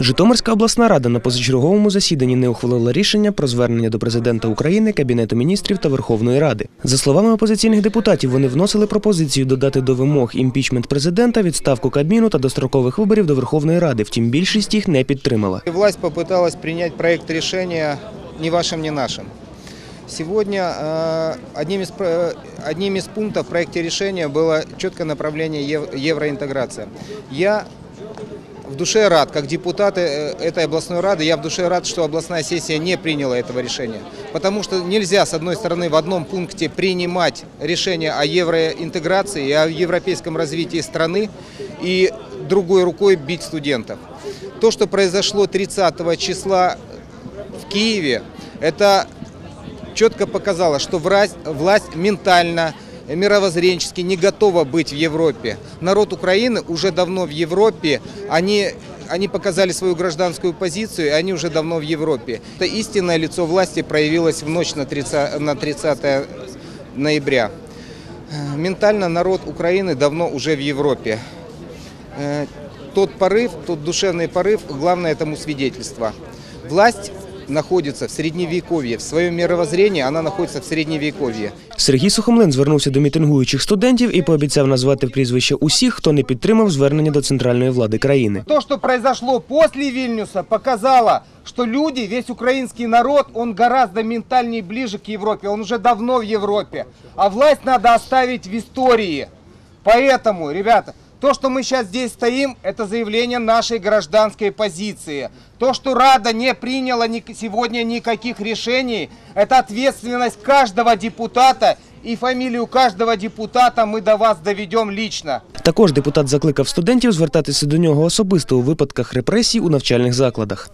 Житомирська обласна рада на позачерговому засіданні не ухвалила рішення про звернення до президента України, Кабінету міністрів та Верховної Ради. За словами опозиційних депутатів, вони вносили пропозицію додати до вимог імпічмент президента, відставку Кабміну та дострокових виборів до Верховної Ради. Втім, більшість їх не підтримала. И Власть попыталась принять проект решения ни вашим, ни нашим. Сегодня э, одним, из, про- одним из пунктов в проекте решения было четкое направление ев- евроинтеграция. Я в душе рад, как депутат э, этой областной рады, я в душе рад, что областная сессия не приняла этого решения. Потому что нельзя, с одной стороны, в одном пункте принимать решение о евроинтеграции и о европейском развитии страны, и другой рукой бить студентов. То, что произошло 30 числа в Киеве, это четко показало, что власть ментально, мировоззренчески не готова быть в Европе. Народ Украины уже давно в Европе, они, они показали свою гражданскую позицию, и они уже давно в Европе. Это истинное лицо власти проявилось в ночь на 30, на 30 ноября. Ментально народ Украины давно уже в Европе. Э, Тот порыв, тот душевный порыв, главное этому свидетельство. Власть находится в средневековье, в своем мировоззрении она находится в средневековье. Сергій Сухомлин звернувся до мітингуючих студентів і пообіцяв назвати прізвище усіх, хто не підтримав звернення до центральної влади країни. То, что произошло после Вильнюса, показало, что люди, весь украинский народ, он гораздо ментальнее ближе к Европе, он уже давно в Европе. А власть надо оставить в истории. Поэтому, ребята, то, что мы сейчас здесь стоим, это заявление нашей гражданской позиции. То, что Рада не приняла сегодня никаких решений, это ответственность каждого депутата. И фамилию каждого депутата мы до вас доведем лично. Також депутат закликав студентів звертатися до нього особисто у випадках репресій у навчальних закладах.